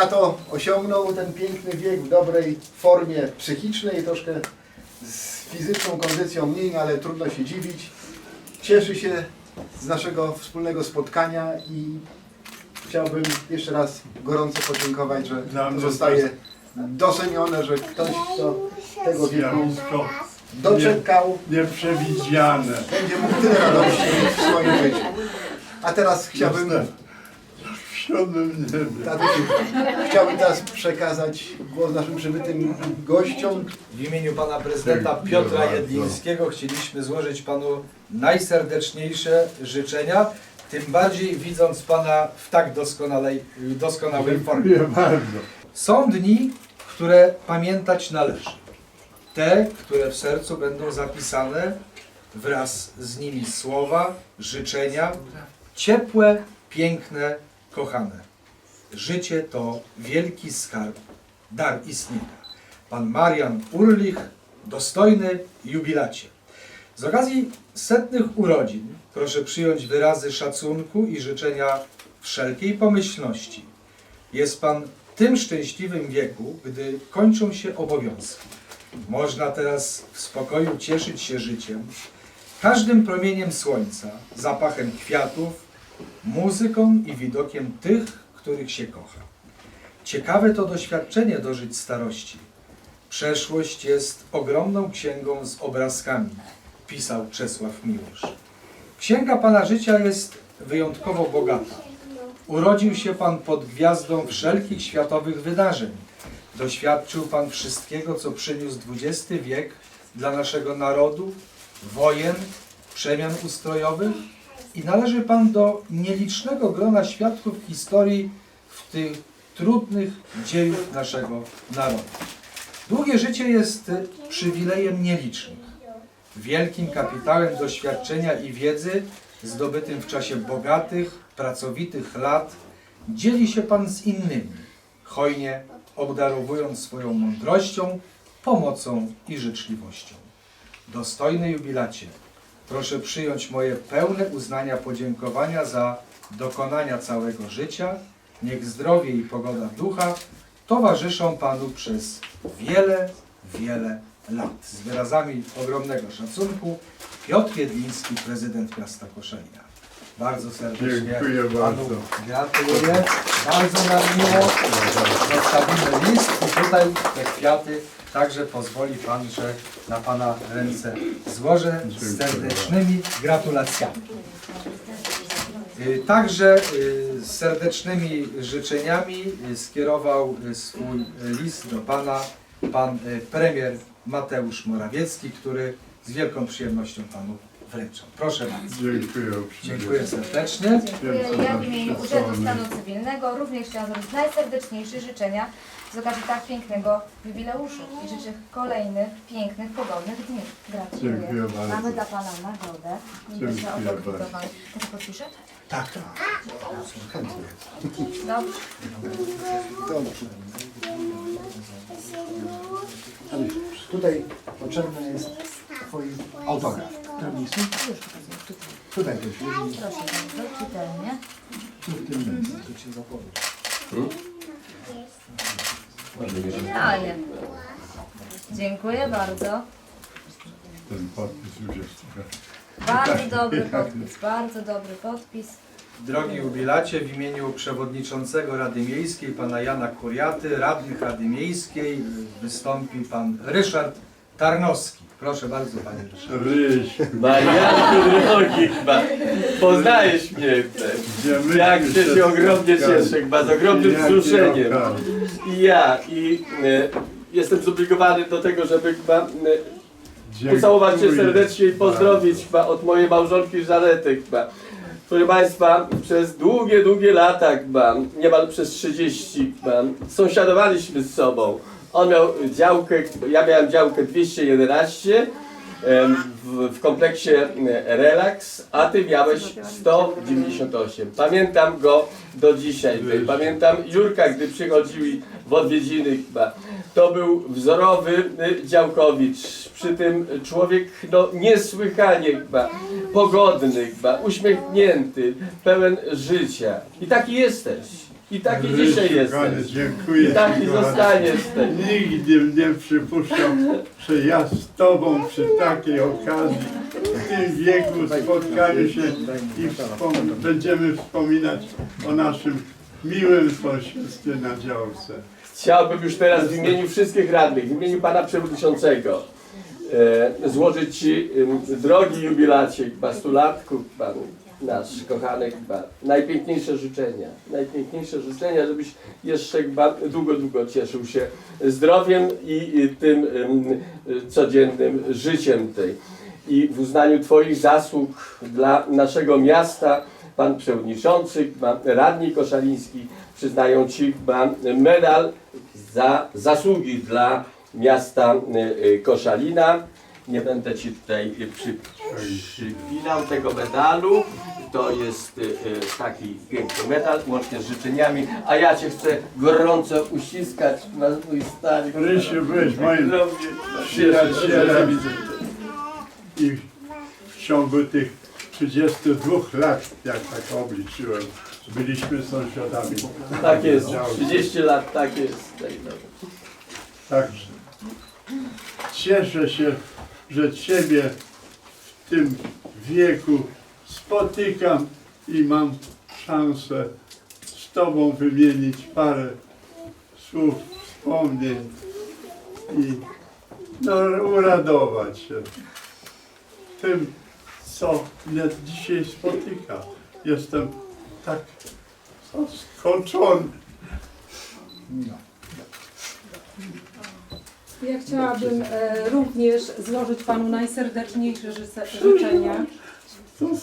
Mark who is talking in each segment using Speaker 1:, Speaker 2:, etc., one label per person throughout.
Speaker 1: tato osiągnął ten piękny wiek w dobrej formie psychicznej, troszkę z fizyczną kondycją mniej, ale trudno się dziwić. Cieszy się z naszego wspólnego spotkania i chciałbym jeszcze raz gorąco podziękować, że
Speaker 2: Dla mnie
Speaker 1: zostaje docenione, że ktoś, kto tego wieku
Speaker 2: Zjawisko
Speaker 1: doczekał,
Speaker 2: nieprzewidziane.
Speaker 1: będzie mógł tyle radości mieć w swoim życiu. A teraz chciałbym,
Speaker 2: niebie.
Speaker 1: tatusiu, chciałbym teraz przekazać głos naszym przybytym gościom.
Speaker 3: W imieniu pana prezydenta Piotra. Jedlińskiego chcieliśmy złożyć panu najserdeczniejsze życzenia, tym bardziej widząc pana w tak doskonałej, doskonałej formie.
Speaker 2: Dziękuję bardzo.
Speaker 3: Są dni, które pamiętać należy. Te, które w sercu będą zapisane wraz z nimi słowa, życzenia, ciepłe, piękne, kochane. Życie to wielki skarb, dar istnienia. Pan Marian Urlich, dostojny jubilacie. Z okazji setnych urodzin proszę przyjąć wyrazy szacunku i życzenia wszelkiej pomyślności. Jest Pan w tym szczęśliwym wieku, gdy kończą się obowiązki. Można teraz w spokoju cieszyć się życiem, każdym promieniem słońca, zapachem kwiatów, muzyką i widokiem tych, których się kocha. Ciekawe to doświadczenie dożyć starości. Przeszłość jest ogromną księgą z obrazkami, pisał Czesław Miłosz. Księga Pana życia jest wyjątkowo bogata. Urodził się Pan pod gwiazdą wszelkich światowych wydarzeń. Doświadczył Pan wszystkiego, co przyniósł XX wiek dla naszego narodu, wojen, przemian ustrojowych i należy Pan do nielicznego grona świadków historii w tych trudnych dziejów naszego narodu. Długie życie jest przywilejem nielicznych, wielkim kapitałem doświadczenia i wiedzy zdobytym w czasie bogatych, pracowitych lat dzieli się Pan z innymi, hojnie obdarowując swoją mądrością, pomocą i życzliwością. Dostojny jubilacie, proszę przyjąć moje pełne uznania podziękowania za dokonania całego życia. Niech zdrowie i pogoda ducha towarzyszą Panu przez wiele, wiele lat. Z wyrazami ogromnego szacunku Piotr Jedliński, prezydent miasta Koszalina. Bardzo serdecznie
Speaker 2: Dziękuję
Speaker 3: Panu
Speaker 2: bardzo.
Speaker 3: gratuluję. Bardzo nam miło. Zostawimy list i tutaj te kwiaty. Także pozwoli Pan, że na Pana ręce złożę z serdecznymi gratulacjami. Y, Także y, z serdecznymi życzeniami y, skierował swój list do Pana Pan premier Mateusz Morawiecki, który z wielką przyjemnością Panu Proszę bardzo.
Speaker 2: Dziękuję uprzejmie.
Speaker 3: Dziękuję serdecznie.
Speaker 4: Dziękuję. Ja w imieniu Urzędu Stanu Cywilnego również chciałam złożyć najserdeczniejsze życzenia z okazji tak pięknego jubileuszu i życzę kolejnych, pięknych, pogodnych dni. Gratuluję.
Speaker 2: Dziękuję bardzo.
Speaker 4: Mamy dla Pana nagrodę.
Speaker 2: Dziękuję
Speaker 4: Proszę
Speaker 2: bardzo.
Speaker 4: Kto podpisze?
Speaker 1: Tak, tak. Chętnie.
Speaker 4: Dobrze.
Speaker 1: Dobrze. Tutaj potrzebny jest Twój autograf. Którym miejscu? Tutaj się.
Speaker 4: Proszę bardzo, czytelnie.
Speaker 1: Tu w tym miejscu. Tu się zapowie.
Speaker 4: Idealnie. Dziękuję bardzo.
Speaker 2: Ten podpis już jest trochę.
Speaker 4: Bardzo dobry podpis, bardzo dobry podpis.
Speaker 3: Drogi jubilacie, w imieniu przewodniczącego Rady Miejskiej, pana Jana Kuriaty, radnych Rady Miejskiej, wystąpi pan Ryszard Tarnowski. Proszę bardzo, panie Ryszard.
Speaker 2: Ryś,
Speaker 5: Marianku drogi chyba, poznajesz mnie Jak
Speaker 2: się
Speaker 5: się, ogromnie cieszę, chyba z ogromnym wzruszeniem. I ja, i e, jestem zobligowany do tego, żeby chyba e, pocałować Cię serdecznie i pozdrowić chyba od mojej małżonki Żanety chyba. Proszę Państwa, przez długie, długie lata chyba, niemal przez 30 chyba, sąsiadowaliśmy z sobą. On miał działkę, ja miałem działkę 211 em, w, w kompleksie e, Relax, a Ty miałeś 198. Pamiętam go do dzisiaj. Pamiętam Jurka, gdy przychodził w odwiedziny chyba. To był wzorowy y, działkowicz. Przy tym człowiek no, niesłychanie chyba pogodny, chyba uśmiechnięty, pełen życia. I taki jesteś. I taki dzisiaj jesteś.
Speaker 2: Dziękuję
Speaker 5: I taki
Speaker 2: Ci, kochany.
Speaker 5: zostaniesz.
Speaker 2: Nigdy nie przypuszczał, że ja z Tobą przy takiej okazji, w tym wieku spotkamy się i wspom- będziemy wspominać o naszym miłym sąsiedztwie na działce.
Speaker 5: Chciałbym już teraz w imieniu wszystkich radnych, w imieniu pana przewodniczącego e, złożyć Ci, em, drogi jubilacie, bastulatku, pan nasz kochany, chyba, najpiękniejsze życzenia. Najpiękniejsze życzenia, żebyś jeszcze chyba długo, długo cieszył się zdrowiem i, tym codziennym życiem tej. I w uznaniu Twoich zasług dla naszego miasta, Pan Przewodniczący, pan Radni Koszaliński przyznają Ci medal za zasługi dla miasta Koszalina. Nie będę Ci tutaj przy, przypinał tego medalu. To jest y, y, taki piękny medal, łącznie z życzeniami. A ja Cię chcę gorąco uściskać na mój stary.
Speaker 2: Rysiu, byłeś moim przyjacielem i w ciągu tych 32 lat, jak tak obliczyłem, byliśmy sąsiadami.
Speaker 5: Tak jest,
Speaker 2: Działki.
Speaker 5: 30 lat, tak jest. Tak, no.
Speaker 2: Także cieszę się, że Ciebie w tym wieku spotykam i mam szansę z Tobą wymienić parę słów, wspomnień i no, uradować się tym, co mnie dzisiaj spotyka. Jestem tak skończony.
Speaker 6: Ja chciałabym e, również złożyć Panu najserdeczniejsze życzenia.
Speaker 2: To?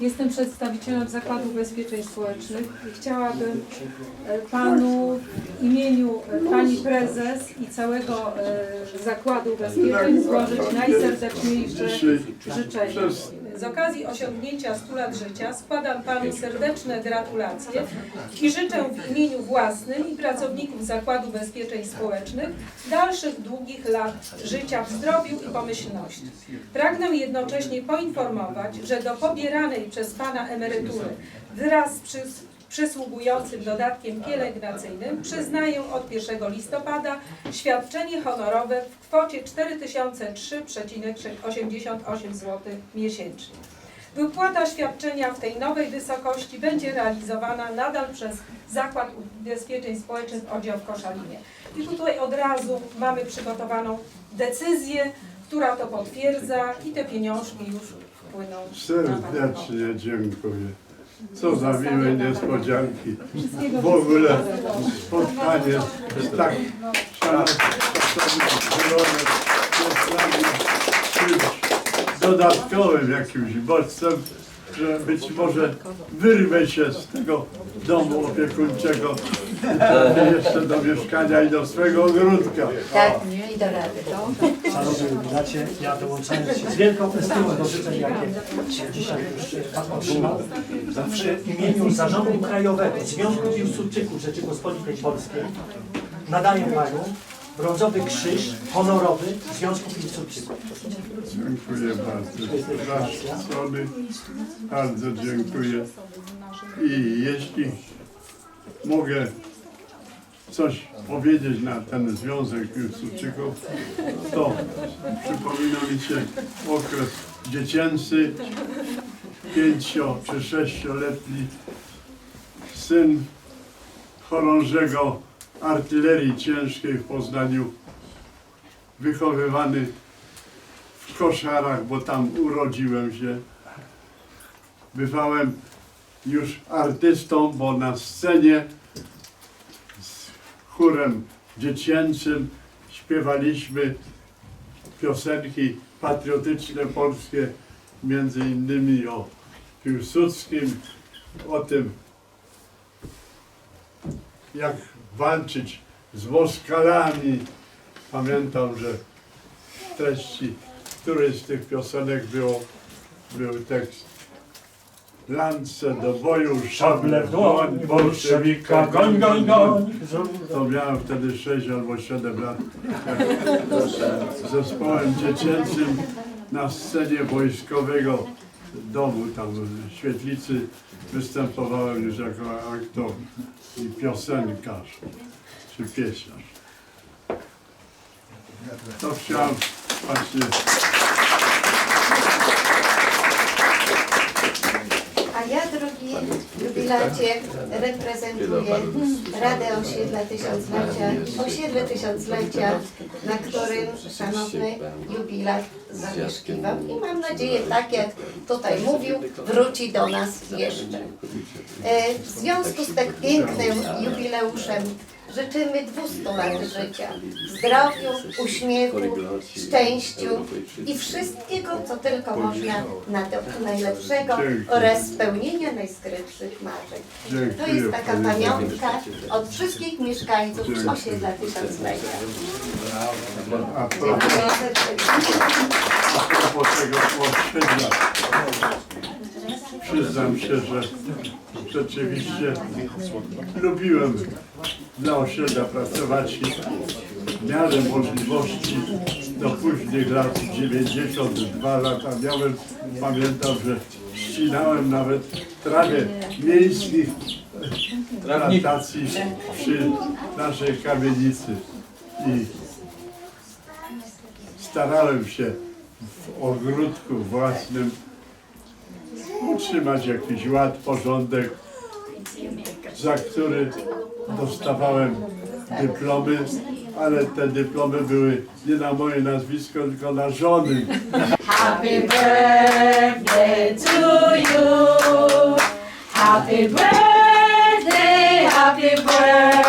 Speaker 6: Jestem przedstawicielem Zakładu Ubezpieczeń Społecznych i chciałabym e, Panu w imieniu e, Pani Prezes i całego e, Zakładu Ubezpieczeń złożyć najserdeczniejsze życzenia.
Speaker 2: przez
Speaker 6: Z okazji osiągnięcia 100 lat życia składam Panu serdeczne gratulacje i życzę w imieniu własnym i pracowników Zakładu Ubezpieczeń Społecznych dalszych długich lat życia w zdrowiu i pomyślności. Pragnę jednocześnie poinformować, że do pobieranej przez Pana emerytury wraz z przysługującym dodatkiem pielęgnacyjnym przyznaję od 1 listopada świadczenie honorowe w kwocie 4003,88 zł miesięcznie. Wypłata świadczenia w tej nowej wysokości będzie realizowana nadal przez Zakład Ubezpieczeń Społecznych Oddział w Koszalinie. I tutaj od razu mamy przygotowaną decyzję, która to potwierdza i te pieniążki już wpłyną
Speaker 2: serdecznie dziękuję. Co za miłe niespodzianki. W ogóle spotkanie z tak dodatkowym jakimś bodźcem, że być może wyrwę się z tego domu opiekuńczego jeszcze do mieszkania i do swego ogródka.
Speaker 7: Tak, i to.
Speaker 8: Szanowni jubilacie, ja dołączając się z wielką estymą do życzeń, jakie dzisiaj już Pan otrzymał, w imieniu Zarządu Krajowego Związku Piłsudczyków Rzeczypospolitej Polskiej nadaję Panu brązowy krzyż honorowy Związku Piłsudczyków.
Speaker 2: Dziękuję bardzo. Zaszczycony. Bardzo dziękuję. I jeśli mogę coś powiedzieć na ten Związek Piłsudczyków, to przypomina mi się okres dziecięcy, pięcio czy sześcioletni syn chorążego artylerii ciężkiej w Poznaniu, wychowywany w koszarach, bo tam urodziłem się. Bywałem już artystą, bo na scenie chórem dziecięcym śpiewaliśmy piosenki patriotyczne polskie, między innymi o Piłsudskim, o tym, jak walczyć z Moskalami. Pamiętam, że w treści którejś z tych piosenek było, był tekst Lance do boju, szable w dłoń, bolszewika, goń, goń, goń. To miałem wtedy 6 albo 7 lat. Z zespołem dziecięcym na scenie wojskowego domu, tam w świetlicy występowałem już jako aktor i piosenkarz czy pieśniarz. To chciałem właśnie
Speaker 7: ja, drogi jubilacie, reprezentuję Radę Osiedla Tysiąclecia, Osiedle Tysiąclecia, na którym szanowny jubilat zamieszkiwał. I mam nadzieję, tak jak tutaj mówił, wróci do nas jeszcze. E, W związku z tak pięknym jubileuszem życzymy 200 lat życia, zdrowiu, uśmiechu, szczęściu i wszystkiego, co tylko można na to najlepszego oraz spełnienia najskrytszych marzeń. To jest taka pamiątka od wszystkich mieszkańców osiedla Tysiąclecia. Dziękuję.
Speaker 2: Przyznam się, że rzeczywiście lubiłem dla osiedla pracować i w miarę możliwości do późnych lat 92 lata. Miałem, pamiętam, że ścinałem nawet trawę miejskich plantacji przy naszej kamienicy. I starałem się w ogródku własnym utrzymać jakiś ład, porządek, za który dostawałem dyplomy, ale te dyplomy były nie na moje nazwisko, tylko na żony.
Speaker 9: Happy birthday to you. Happy birthday, happy birthday,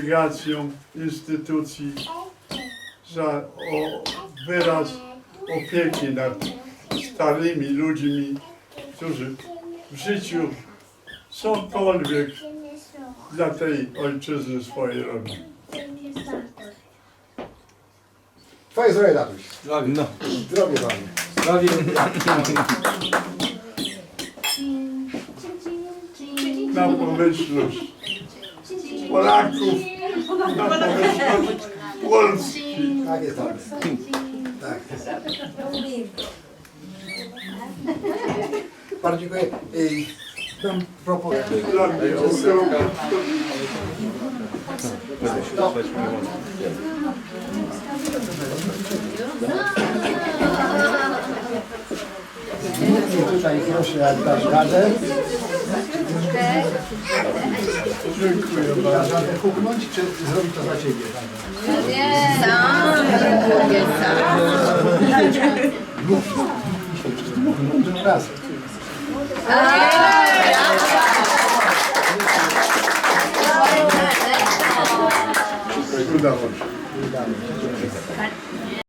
Speaker 2: Delegacją instytucji za o wyraz opieki nad starymi ludźmi, którzy w życiu cokolwiek dla tej ojczyzny swojej robią.
Speaker 1: Twoje zdrowie, tatuś.
Speaker 3: Zdrowie.
Speaker 1: Zdrowie wam.
Speaker 3: Zdrowie.
Speaker 2: Na pomyślność Polaków, na pomyślność Polski.
Speaker 1: Tak jest, tak. Tak. Bardzo dziękuję. Mam propozycję.
Speaker 2: Dla mnie
Speaker 1: tutaj proszę, jak dasz radę.
Speaker 2: Dziękuję bardzo.
Speaker 1: Dasz radę huknąć, czy zrobić to za ciebie? Raz.
Speaker 2: Udało się.